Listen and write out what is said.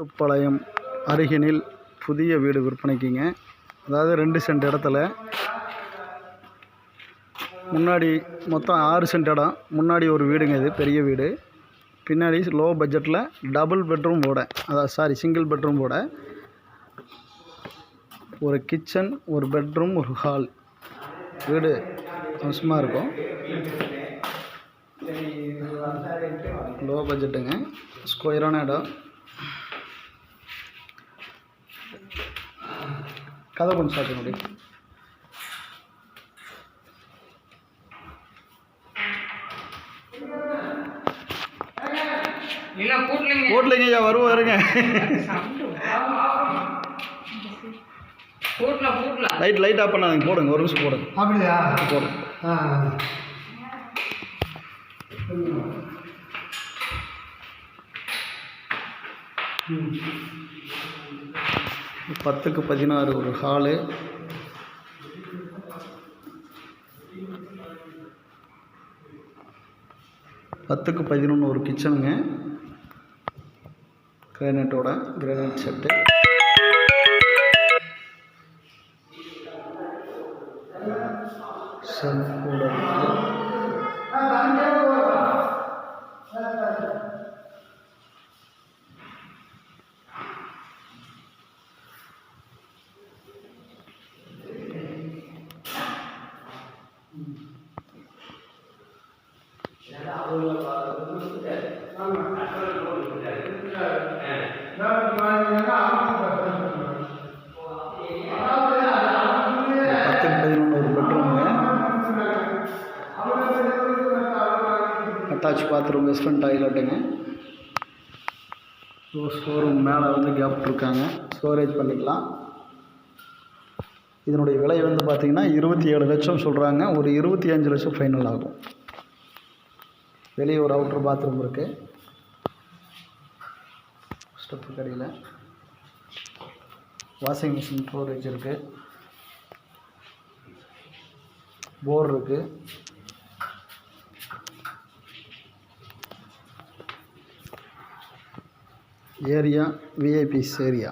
மேட்டுப்பாளையம் அருகினில் புதிய வீடு விற்பனைக்குங்க. அதாவது ரெண்டு சென்ட் இடத்துல. முன்னாடி மொத்தம் ஆறு சென்ட் இடம். முன்னாடி ஒரு வீடுங்க இது பெரிய வீடு. பின்னாடி லோ பட்ஜெட்டில் டபுள் பெட்ரூம் போட அதாவது சாரி சிங்கிள் பெட்ரூம் போட ஒரு கிச்சன் ஒரு பெட்ரூம் ஒரு ஹால் வீடு அம்சமாக இருக்கும். லோ பட்ஜெட்டுங்க ஸ்கொயரான இடம். கதை கொஞ்சம் பண்ணி. இல்ல கூட்டலைங்க ஐயா வருவோம் வருங்க. லைட் லைட் ஆஃப் பண்ணாதீங்க போடுங்க ஒரு நிமிஷம் போடுங்க. அப்படியா? போடுங்க. ஆ. பத்துக்கு பதினாறு ஒரு ஹாலு. பத்துக்கு பதினொன்று ஒரு கிச்சனுங்க. கிரானைட்டோட கிரானைட் செட்டு. செல்ஃபோட இருக்குது அட்டாச் பாத்ரூம் வெஸ்டர்ன் டாய்லெட்டுங்க ஸோ ஷோரூம் மேலே வந்து கேப் இருக்காங்க ஸ்டோரேஜ் பண்ணிக்கலாம் இதனுடைய விலை வந்து பார்த்திங்கன்னா இருபத்தி ஏழு லட்சம் சொல்கிறாங்க ஒரு இருபத்தி அஞ்சு லட்சம் ஃபைனல் ஆகும். வெளியே ஒரு அவுட்ரு பாத்ரூம் இருக்குது ஸ்டெப்பு கடையில். வாஷிங் மிஷின் ஸ்டோரேஜ் இருக்குது போர் இருக்குது ஏரியா விஐபிஸ் ஏரியா